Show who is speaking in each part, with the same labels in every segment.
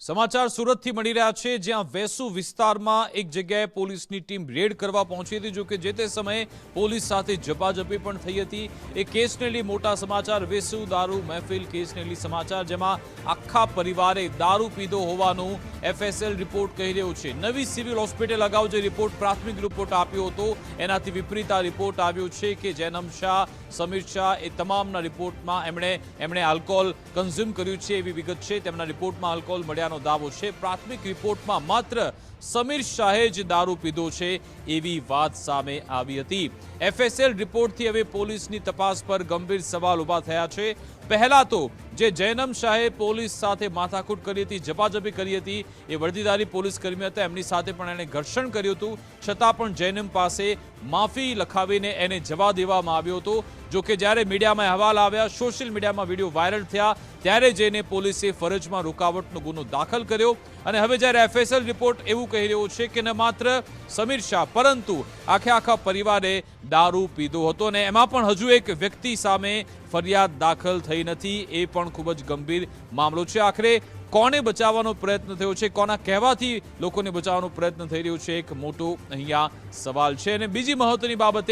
Speaker 1: સમાચાર સુરતથી મળી રહ્યા છે. જ્યાં વેસુ વિસ્તારમાં એક જગ્યાએ પોલીસની ટીમ રેડ કરવા પહોંચી હતી. જોકે જે તે સમયે પોલીસ સાથે ઝપાઝપી પણ થઈ હતી. એ કેસને લઈ મોટા સમાચાર વેસુ દારૂ મહેફિલ કેસને લઈ સમાચાર, જેમાં આખા પરિવારે દારૂ પીધો હોવાનું એફએસએલ રિપોર્ટ કહી રહ્યો છે. નવી સિવિલ હોસ્પિટલ અગાઉ જે રિપોર્ટ, પ્રાથમિક રિપોર્ટ આપ્યો હતો, એનાથી વિપરીત આ રિપોર્ટ આવ્યો છે કે જૈનમ શાહ, સમીર શાહ એ તમામના રિપોર્ટમાં એમણે એમણે આલ્કોહોલ કન્ઝ્યુમ કર્યું છે એવી વિગત છે. તેમના રિપોર્ટમાં આલ્કોહોલ મળ્યાનો દાવો છે. પ્રાથમિક રિપોર્ટમાં માત્ર સમીર શાહે જ દારૂ પીધો છે એવી વાત સામે આવી હતી. એફએસએલ રિપોર્ટથી હવે પોલીસની તપાસ પર ગંભીર સવાલ ઊભા થયા છે. પહેલા તો જે જૈનમ શાહે પોલીસ સાથે માથાકૂટ કરી હતી ઝપાઝપી કરી હતી, એ વર્દીધારી પોલીસ કર્મી હતા. એમની સાથે પણ એણે ઘર્ષણ કર્યું હતું. છતાં પણ જૈનમ પાસે માફી લખાવીને એને જવા દેવામાં આવ્યો હતો. જો કે જ્યારે મીડિયામાં અહેવાલ આવ્યા, સોશિયલ મીડિયામાં વીડિયો વાયરલ થયા, ત્યારે જઈને પોલીસે ફરજમાં રોકાવટનો ગુનો દાખલ કર્યો. અને હવે જ્યારે એફએસએલ રિપોર્ટ એવું કહી રહ્યો છે કે ન માત્ર સમીર શાહ, પરંતુ આખે આખા પરિવારે દારૂ પીધો હતો. અને એમાં પણ હજુ એક વ્યક્તિ સામે ફરિયાદ દાખલ થઈ નથી, એ પણ ખૂબ જ ગંભીર મામલો છે. આખરે કોને બચાવવાનો પ્રયત્ન થયો છે? કોના કહેવાથી લોકોને બચાવવાનો પ્રયત્ન થઈ રહ્યો છે? એક મોટો અહીંયા સવાલ છે. અને બીજી મહત્વની બાબત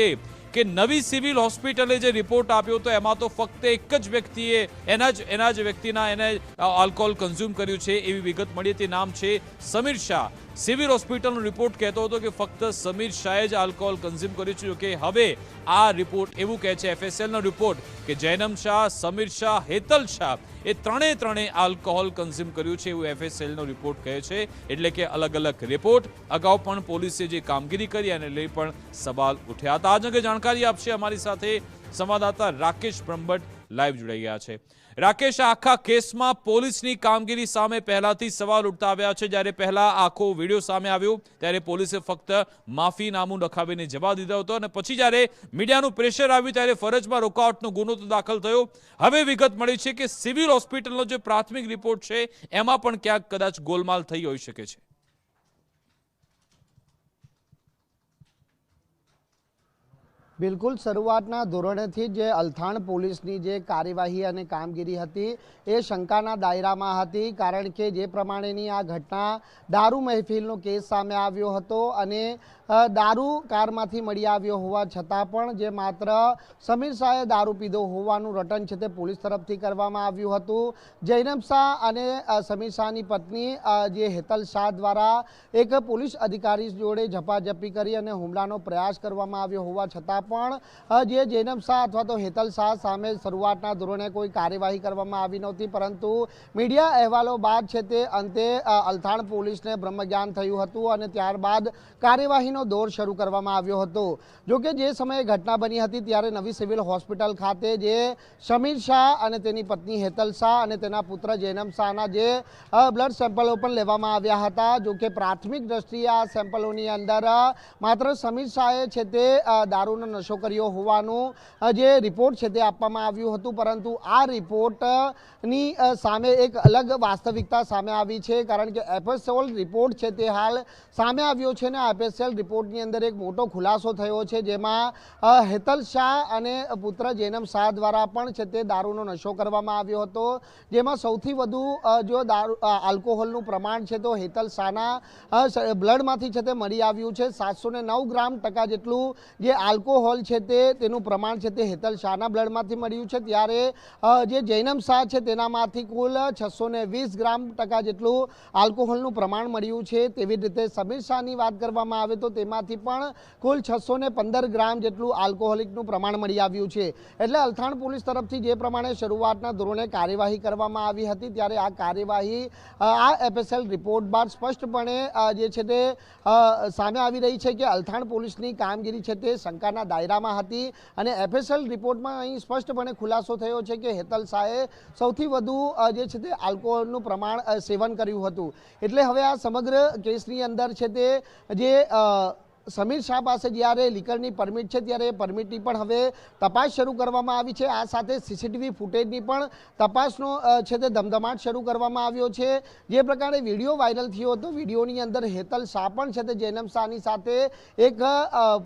Speaker 1: કે નવી સિવિલ હોસ્પિટલે જે રિપોર્ટ આપ્યો તો એમાં તો ફક્ત એક જ વ્યક્તિએ એના જ એના જ વ્યક્તિના એને આલ્કોહોલ કન્ઝ્યુમ કર્યું છે એવી વિગત મળી હતી. નામ છે સમીર શાહ. સિવિલ હોસ્પિટલનો રિપોર્ટ કહેતો હતો કે ફક્ત સમીર શાહે જ આલ્કોહોલ કન્ઝ્યુમ કર્યું છે. જોકે હવે આ રિપોર્ટ એવું કહે છે, એફએસએલનો રિપોર્ટ, કે જૈનમ શાહ, સમીર શાહ, હેતલ શાહ એ ત્રણે ત્રણે આલ્કોહોલ કન્ઝ્યુમ કર્યું છે એવું એફએસએલનો રિપોર્ટ કહે છે. એટલે કે અલગ અલગ રિપોર્ટ. અગાઉ પણ પોલીસે જે કામગીરી કરી અને લઈ પણ સવાલ ઉઠ્યા હતા. આજ અંગે જાણકારી આપશે. અમારી સાથે સંવાદદાતા રાકેશ બ્રહ્મભટ્ટ લાઈવ જોડાઈ ગયા છે. રાકેશ, આખા કેસમાં પોલીસની કામગીરી સામે પહેલાથી સવાલ ઉઠતા આવ્યા છે. જ્યારે પહેલા આખો વીડિયો સામે આવ્યો, ત્યારે પોલીસે ફક્ત માફીનામું લખાવીને જવા દીધો હતો અને પછી જ્યારે મીડિયાનું પ્રેશર આવ્યું, ત્યારે ફરજમાં રોકાવટનો ગુનો તો દાખલ થયો. હવે વિગત મળી છે કે સિવિલ હોસ્પિટલનો જે પ્રાથમિક રિપોર્ટ છે, એમાં પણ ક્યાંક કદાચ ગોલમાલ થઈ હોઈ શકે છે.
Speaker 2: બિલકુલ શરૂઆતના ધોરણેથી જે અલથાણ પોલીસની જે કાર્યવાહી અને કામગીરી હતી, એ શંકાના દાયરામાં હતી, કારણ કે જે પ્રમાણેની આ ઘટના દારૂ મહેફિલનો કેસ સામે આવ્યો હતો અને દારૂ કારમાંથી મળી આવ્યો હોવા છતાં પણ જે માત્ર સમીર શાહે દારૂ પીધો હોવાનું રટન છે તે પોલીસ તરફથી કરવામાં આવ્યું હતું. જૈનબ શાહ અને સમીર શાહની પત્ની જે હેતલ શાહ દ્વારા એક પોલીસ અધિકારી જોડે ઝપાઝપી કરી અને હુમલાનો પ્રયાસ કરવામાં આવ્યો હોવા છતાં પણ જે જૈનમ શાહ અથવા તો હેતલ શાહ સામે શરૂઆતના ધોરણે કોઈ કાર્યવાહી કરવામાં આવી નહોતી, પરંતુ મીડિયા અહેવાલો બાદ છે તે અંતે અલથાણ પોલીસને બ્રહ્મજ્ઞાન થયું હતું અને ત્યારબાદ કાર્યવાહીનો દોર શરૂ કરવામાં આવ્યો હતો. જોકે જે સમયે ઘટના બની હતી ત્યારે નવી સિવિલ હોસ્પિટલ ખાતે જે સમીર શાહ અને તેની પત્ની હેતલ શાહ અને તેના પુત્ર જૈનમ શાહના જે બ્લડ સેમ્પલો પણ લેવામાં આવ્યા હતા. જોકે પ્રાથમિક દ્રષ્ટિએ આ સેમ્પલોની અંદર માત્ર સમીર શાહે છે તે દારૂનો નશો કર્યો હોવાનું જે રિપોર્ટ છે તે આપવામાં આવ્યું હતું. પરંતુ આ રિપોર્ટની સામે એક અલગ વાસ્તવિકતા સામે આવી છે. કારણ કે એફએસએલ રિપોર્ટ છે તે હાલ સામે આવ્યો છે ને એપેસેલ રિપોર્ટની અંદર એક મોટો ખુલાસો થયો છે, જેમાં હેતલ શાહ અને પુત્ર જૈનમ શાહ દ્વારા પણ છે તે દારૂનો નશો કરવામાં આવ્યો હતો. જેમાં સૌથી વધુ જો દારૂ આલ્કોહોલનું પ્રમાણ છે તો હેતલ શાહના બ્લડમાંથી છે તે મળી આવ્યું છે. સાતસો નવ ગ્રામ ટકા જેટલું જે આલ્કોહોલ છે તે, તેનું પ્રમાણ છે તે હેતલ શાહના બ્લડમાંથી મળ્યું છે. ત્યારે જે જૈનમ શાહ છે તેનામાંથી કુલ છસો વીસ ગ્રામ ટકા જેટલું આલ્કોહોલનું પ્રમાણ મળ્યું છે. તેવી જ રીતે સમીર શાહની વાત કરવામાં આવે તો તેમાંથી પણ કુલ છસો પંદર ગ્રામ જેટલું આલ્કોહોલિકનું પ્રમાણ મળી આવ્યું છે. એટલે અલથાણ પોલીસ તરફથી જે પ્રમાણે શરૂઆતના ધોરણે કાર્યવાહી કરવામાં આવી હતી, ત્યારે આ કાર્યવાહી આ એફએસએલ રિપોર્ટ બાદ સ્પષ્ટપણે જે છે તે સામે આવી રહી છે કે અલથાણ પોલીસની કામગીરી છે તે શંકાના દાયરામાં હતી અને એફએસએલ રિપોર્ટમાં અહીં સ્પષ્ટપણે ખુલાસો થયો છે કે હેતલ શાહે સૌથી વધુ જે છે તે આલ્કોહોલનું પ્રમાણ સેવન કર્યું હતું. એટલે હવે આ સમગ્ર કેસની અંદર છે તે જે સમીર શાહ પાસે જ્યારે લીકરની પરમિટ છે ત્યારે એ પરમિટની પણ હવે તપાસ શરૂ કરવામાં આવી છે. આ સાથે સીસીટીવી ફૂટેજની પણ તપાસનો છે તે ધમધમાટ શરૂ કરવામાં આવ્યો છે. જે પ્રકારે વીડિયો વાયરલ થયો હતો, વિડીયોની અંદર હેતલ શાહ પણ છે તે જૈનમ શાહની સાથે એક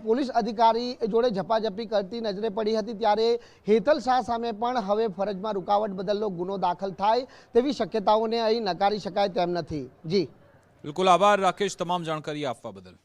Speaker 2: પોલીસ અધિકારી જોડે ઝપાઝપી કરતી નજરે પડી હતી. ત્યારે હેતલ શાહ સામે પણ હવે ફરજમાં રૂકાવટ બદલનો ગુનો દાખલ થાય તેવી શક્યતાઓને અહીં નકારી શકાય તેમ નથી. જી.
Speaker 1: બિલકુલ આભાર. રાકેશ, તમામ જાણકારી આપવા બદલ.